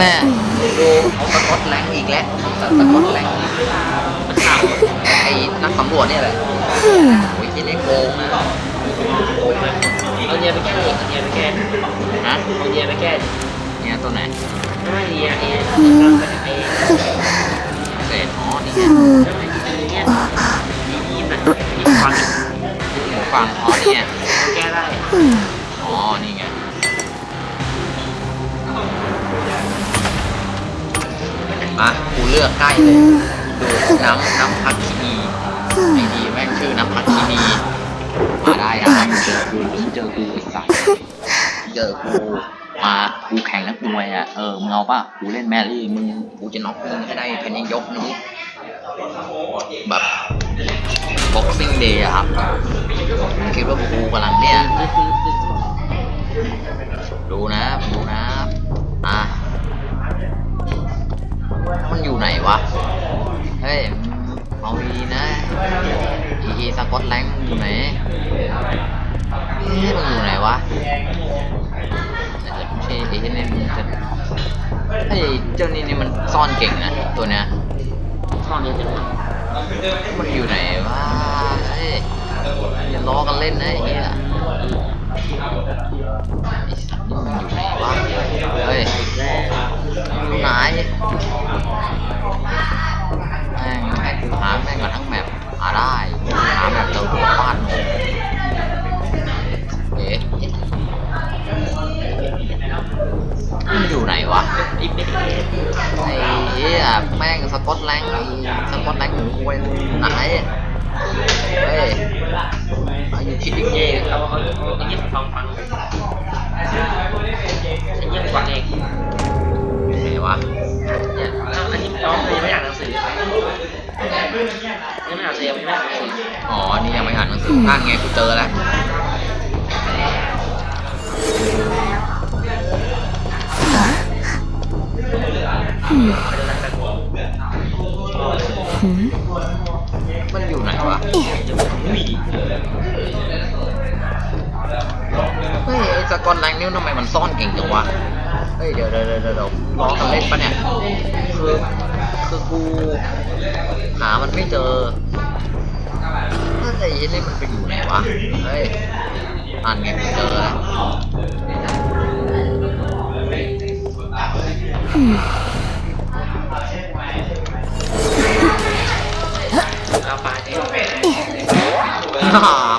แม่ดูเอาสกอตแรงอีกแล้วสกอตแรงมันข่าวไอ้นักสำรวจเนี่ยแหละโอ้ยที่นี่โกงนะเอาเนียไปแก้เอาเนียไปแก้นะเอาเนียไปแก้เนี่ยตัวไหนไม่เนียเนียตั้งไปไอ้เศษอ๋อนี่ไงเนี่ยยีนอะยีนฟังหมูฟังอ๋อนี่ไงแก้ได้ มากูเลือกใกล้เลยดูน้ำน้ำพักคีนีไอ้ดีแม่งชื่อน้ำพักคีนีมาได้นะเจอกูเจอกูไอ้สัสเจอกูมากูแข่งนักมวยอะเออมึงเอาป่ะกูเล่นแมรี่มึงกูจะน็อกมึงให้ได้ภายในยกนี้แบบบ็อกซิ่งเดย์อะครับคิดว่ากูกำลังเนี่ย ไหนวะ เฮ้ย เอาดีนะอีอีสกอตแลนด์อยู่ไหนเฮ้ยมันอยู่ไหนวะแต่จะไม่ใช่ไอ้ที่นี่มันจะเฮ้ยเจ้านี่นี่มันซ่อนเก่งนะตัวเนี้ยช่องนี้จะมันอยู่ไหนวะเฮ้ยอย่าล้อกันเล่นนะไอ้เหี้ยไอ้สัตว์นี่มันอยู่ไหนวะเฮ้ยอยู่ไหน วะอีกไม่ได้อ้เหี้ยแม่งสกอตแลนด์สกอตแลนด์หนูควยไหนเฮ้ยอายุคิดดิเย่เอาเอาเอาไอ้ยี่ฟังฟังไอ้ยี่ฟังเองไหนวะเนี่ยอันนี้น้องยังไม่อ่านหนังสือยังไม่อ่านหนังสือยังไม่อ่านหนังสืออ๋อนี่ยังไม่อ่านหนังสือนั่นไงกูเจอแล้ว มันอยู่ไหนวะเฮ้ยไอ้สกอตแลนด์นี่ทำไมมันซ่อนเก่งจังวะ เฮ้ยเดี๋ยวเดี๋ยวเดี๋ยวเดี๋ยวล้อกันเล่นปะเนี่ย คือคือกูหามันไม่เจอเฮ้ยไอ้นี่มันไปอยู่ไหนวะ เฮ้ยอันไงเจอแล้ว ฮ่